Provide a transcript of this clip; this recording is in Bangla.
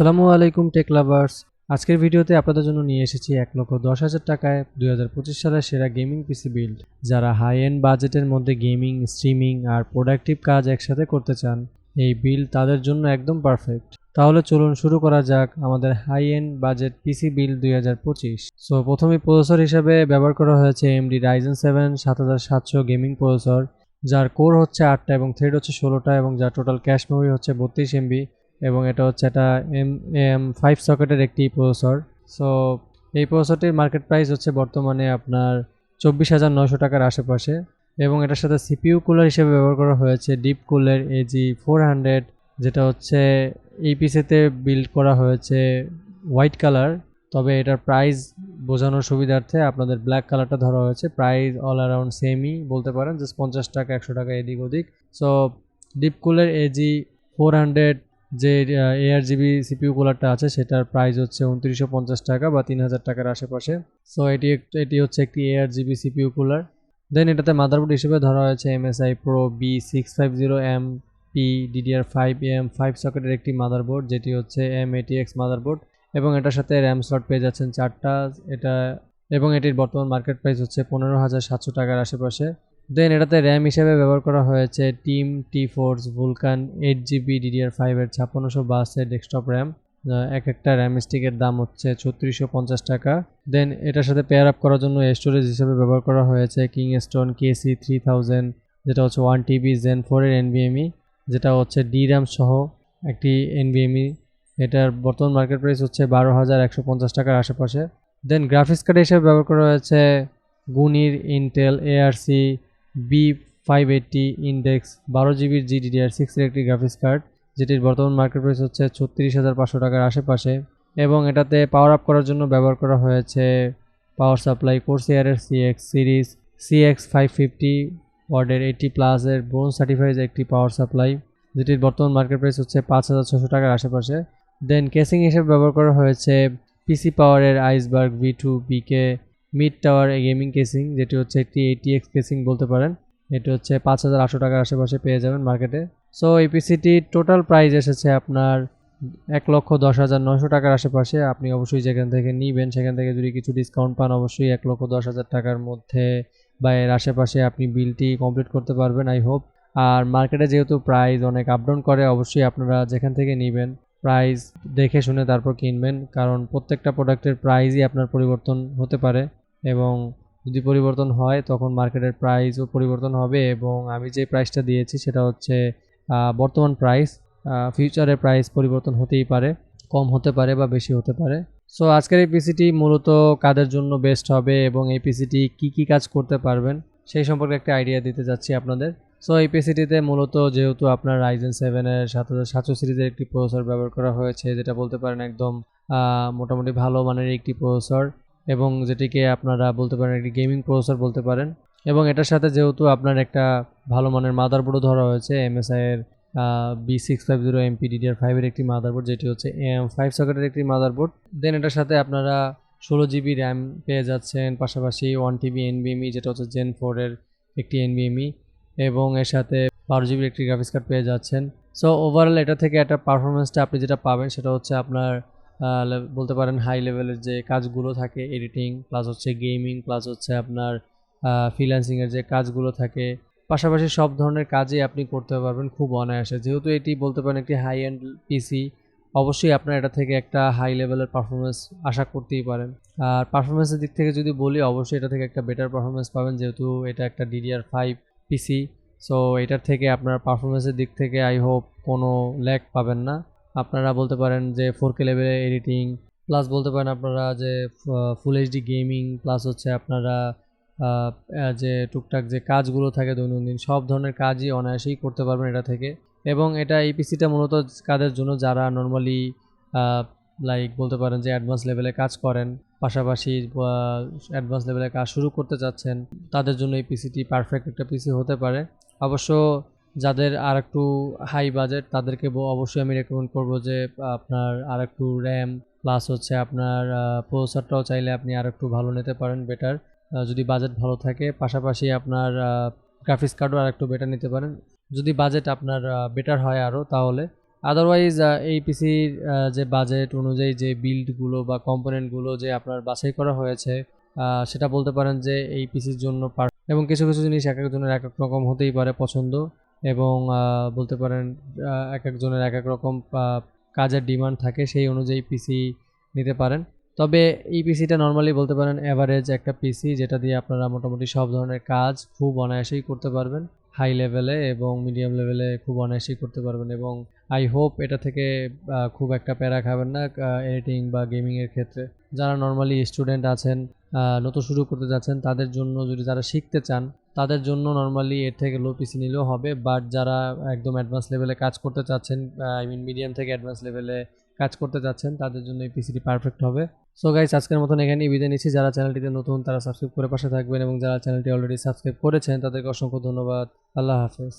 আসসালামু আলাইকুম, টেক লাভার্স। আজকের ভিডিওতে আপনাদের জন্য নিয়ে এসেছি এক লক্ষ দশ হাজার টাকায় দুই হাজার পঁচিশ সালের সেরা গেমিং পিসি বিল্ড। যারা হাই এন্ড বাজেটের মধ্যে গেমিং, স্ট্রিমিং আর প্রোডাক্টিভ কাজ একসাথে করতে চান, এই বিল তাদের জন্য একদম পারফেক্ট। তাহলে চলুন শুরু করা যাক আমাদের high end budget PC build দুই হাজার পঁচিশ। সো, প্রথমে প্রসেসর হিসেবে ব্যবহার করা হয়েছে এমডি রাইজেন সেভেন সাত হাজার সাতশো গেমিং প্রসেসর, যার কোর হচ্ছে আটটা এবং থ্রেড হচ্ছে ষোলোটা এবং যার টোটাল ক্যাশ মেমোরি হচ্ছে বত্রিশ এমবি। এবং এটা হচ্ছে একটা এম এম ফাইভ সকেটের একটি প্রসেসর সো এই প্রসেসরটির মার্কেট প্রাইস হচ্ছে বর্তমানে আপনার চব্বিশ হাজার নয়শো টাকার আশেপাশে এবং এটার সাথে সিপিইউ কুলার হিসেবে ব্যবহার করা হয়েছে deep cooler AG four hundred যেটা হচ্ছে এই পিসিতে বিল্ড করা হয়েছে হোয়াইট কালার তবে এটার প্রাইস বোঝানোর সুবিধার্থে আপনাদের ব্ল্যাক কালারটা ধরা হয়েছে প্রাইস অল অ্যারাউন্ড সেমই বলতে পারেন জাস্ট পঞ্চাশ টাকা, একশো টাকা এদিক ওদিক so deep cooler AG four hundred যে এআর জিবি সিপিইউ কুলারটা আছে, সেটার প্রাইস হচ্ছে উনত্রিশশো পঞ্চাশ টাকা বা তিন হাজার টাকার আশেপাশে। সো এটি এটি হচ্ছে একটি AR GB CPU cooler then এটাতে মাদারবোর্ড হিসেবে ধরা হয়েছে MSI pro B six five zero M P DDR five M five সকেটের একটি মাদারবোর্ড যেটি হচ্ছে এম এটি এক্স মাদারবোর্ড এবং এটার সাথে র্যাম স্লট পেয়ে যাচ্ছেন চারটা। এটা, এবং এটির বর্তমান মার্কেট প্রাইস হচ্ছে পনেরো হাজার সাতশো টাকার আশেপাশে। দেন এটাতে র্যাম হিসেবে ব্যবহার করা হয়েছে team T force Vulcan eight GB DDR ফাইভের ছাপ্পান্নশো বাসের ডেস্কটপ র্যাম এক একটা র্যাম স্টিকের দাম হচ্ছে ছত্রিশশো পঞ্চাশ টাকা। দেন এটার সাথে পেয়ার আপ করার জন্য স্টোরেজ হিসেবে ব্যবহার করা হয়েছে Kingston KC three thousand যেটা হচ্ছে ওয়ান টিবি জেন ফোরের এনবিএমই যেটা হচ্ছে ডি র্যাম সহ একটি এনবিএমই এটার বর্তমান মার্কেট প্রাইস হচ্ছে বারো হাজার একশো পঞ্চাশ টাকার আশেপাশে। দেন গ্রাফিক্স কার্ড হিসেবে ব্যবহার করা হয়েছে Gunnir Intel ARC B five eighty index বারো জিবির জিডিডিআর সিক্সের একটি গ্রাফিক্স কার্ড যেটির বর্তমান মার্কেট প্রাইস হচ্ছে ছত্রিশ হাজার পাঁচশো টাকার আশেপাশে, এবং এটাতে পাওয়ার আপ করার জন্য ব্যবহার করা হয়েছে power supply কোর্সিয়ারের CX series CX five fifty ওয়ার্ডের এইটি প্লাসের ব্রোঞ্জ সার্টিফাইজ একটি পাওয়ার সাপ্লাই যেটির বর্তমান মার্কেট প্রাইস হচ্ছে পাঁচ হাজার ছশো টাকার আশেপাশে। দেন কেসিং হিসেবে ব্যবহার করা হয়েছে পিসি পাওয়ারের iceberg V two BK mid tower gaming casing, যেটি হচ্ছে একটি এটিএক্স কেসিং বলতে পারেন। এটি হচ্ছে পাঁচ হাজার আটশো টাকার আশেপাশে পেয়ে যাবেন মার্কেটে। সো এই পিসিটির টোটাল প্রাইস এসেছে আপনার এক লক্ষ দশ হাজার নশো টাকার আশেপাশে। আপনি অবশ্যই যেখান থেকে নিবেন, সেখান থেকে যদি কিছু ডিসকাউন্ট পান, অবশ্যই এক লক্ষ দশ হাজার টাকার মধ্যে বা এর আশেপাশে আপনি বিলটি কমপ্লিট করতে পারবেন আই হোপ আর মার্কেটে যেহেতু প্রাইস অনেক আপ ডাউন করে, অবশ্যই আপনারা যেখান থেকে নেবেন প্রাইস দেখে শুনে তারপর কিনবেন। কারণ প্রত্যেকটা প্রোডাক্টের প্রাইসই আপনার পরিবর্তন হতে পারে। এবং যদি পরিবর্তন হয়, তখন মার্কেটের প্রাইসও পরিবর্তন হবে এবং আমি যে প্রাইসটা দিয়েছি সেটা হচ্ছে বর্তমান প্রাইস ফিউচারের প্রাইস পরিবর্তন হতেই পারে, কম হতে পারে বা বেশি হতে পারে। সো আজকের এই পিসিটি মূলত কাদের জন্য বেস্ট হবে এবং এই পিসিটি কি কি কাজ করতে পারবেন, সেই সম্পর্কে একটা আইডিয়া দিতে যাচ্ছি আপনাদের। সো এই পিসিটিতে মূলত যেহেতু আপনার রাইজেন সেভেনের সাত হাজার সাতশো সিরিজের একটি প্রসেসর ব্যবহার করা হয়েছে, যেটা বলতে পারেন একদম মোটামুটি ভালো মানের একটি প্রসেসর এবং যেটিকে আপনারা বলতে পারেন একটি গেমিং প্রসেসর বলতে পারেন। এবং এটার সাথে যেহেতু আপনার একটা ভালো মানের মাদারবোর্ডও ধরা হয়েছে এমএসআই এর B six five zero MP DDR ফাইভের একটি মাদারবোর্ড, যেটি হচ্ছে এম ফাইভ সকেটের একটি মাদারবোর্ড। দেন এটার সাথে আপনারা ষোলো জিবি র্যাম পেয়ে যাচ্ছেন, পাশাপাশি ওয়ান টিবি এনবিএমই যেটা হচ্ছে জেন ফোরের একটি এনবিএমই এবং এর সাথে বারো জিবির একটি গ্রাফিক্স কার্ড পেয়ে যাচ্ছেন। সো ওভারঅল এটা থেকে একটা পারফরমেন্সটা আপনি যেটা পাবেন, সেটা হচ্ছে আপনার বলতে পারেন হাই লেভেলের যে কাজগুলো থাকে এডিটিং প্লাস হচ্ছে গেমিং প্লাস হচ্ছে আপনার ফ্রিল্যান্সিংয়ের যে কাজগুলো থাকে। পাশাপাশি সব ধরনের কাজই আপনি করতে পারবেন খুব অনায়াসে। যেহেতু এটি বলতে পারেন একটি হাই এন্ড পিসি অবশ্যই আপনার এটা থেকে একটা হাই লেভেলের পারফরমেন্স আশা করতেই পারেন। আর পারফরমেন্সের দিক থেকে যদি বলি, অবশ্যই এটা থেকে একটা বেটার পারফরমেন্স পাবেন, যেহেতু এটা একটা ডিডিআর ফাইভ পিসি সো এটার থেকে আপনার পারফরমেন্সের দিক থেকে আই হোপ কোনো ল্যাক পাবেন না। আপনারা বলতে পারেন যে ফোর কে লেভেলের এডিটিং প্লাস বলতে পারেন আপনারা যে ফুল এইচডি গেমিং প্লাস হচ্ছে আপনারা যে টুকটাক যে কাজগুলো থাকে দৈনন্দিন, সব ধরনের কাজই অনায়াসেই করতে পারবেন এটা থেকে। এবং এটা এই পিসিটা মূলত কাদের জন্য যারা নর্মালি লাইক বলতে পারেন যে অ্যাডভান্স লেভেলে কাজ করেন, পাশাপাশি অ্যাডভান্স লেভেলে কাজ শুরু করতে চাচ্ছেন, তাদের জন্য এই পিসিটি পারফেক্ট একটা পিসি হতে পারে। অবশ্য যাদের আর একটু হাই বাজেট তাদেরকে অবশ্যই আমি রেকমেন্ড করব যে, আপনার আর একটু র্যাম প্লাস হচ্ছে আপনার প্রসেসরটাও চাইলে আপনি আর একটু ভালো নিতে পারেন বেটার যদি বাজেট ভালো থাকে, পাশাপাশি আপনার গ্রাফিক্স কার্ডও আর একটু বেটার নিতে পারেন। যদি বাজেট আপনার বেটার হয় আরও তাহলে। আদারওয়াইজ এই পিসির যে বাজেট অনুযায়ী যে বিল্ডগুলো বা কম্পোনেন্টগুলো যে আপনার বাছাই করা হয়েছে সেটা বলতে পারেন যে, এই পিসির জন্য এবং কিছু কিছু জিনিস এক একজনের এক এক রকম হতেই পারে পছন্দ। এবং বলতে পারেন এক একজনের এক এক রকম কাজের ডিমান্ড থাকে, সেই অনুযায়ী পিসি নিতে পারেন। তবে এই পিসিটা নর্মালি বলতে পারেন অ্যাভারেজ একটা পিসি যেটা দিয়ে আপনারা মোটামুটি সব ধরনের কাজ খুব অনায়াসেই করতে পারবেন। হাই লেভেলে এবং মিডিয়াম লেভেলে খুব অনায়াসেই করতে পারবেন এবং আই হোপ এটা থেকে খুব একটা প্যারা খাবেন না এডিটিং বা গেমিংয়ের ক্ষেত্রে। যারা নর্মালি স্টুডেন্ট আছেন নতুন শুরু করতে যাচ্ছেন, তাদের জন্য যদি যারা শিখতে চান তাদের জন্য নর্মালি এর থেকে লো পিসি নিলেও হবে বাট যারা একদম অ্যাডভান্স লেভেলে কাজ করতে চাচ্ছেন আই মিন মিডিয়াম থেকে অ্যাডভান্স লেভেলে কাজ করতে চাচ্ছেন, তাদের জন্য এই পিসিটি পারফেক্ট হবে। সো গাইজ আজকের মতন এখানেই বিদায় নিচ্ছি। যারা চ্যানেলটিতে নতুন, তারা সাবস্ক্রাইব করে পাশে থাকবেন এবং যারা চ্যানেলটি অলরেডি সাবস্ক্রাইব করেছেন, তাদেরকে অসংখ্য ধন্যবাদ। আল্লাহ হাফেজ।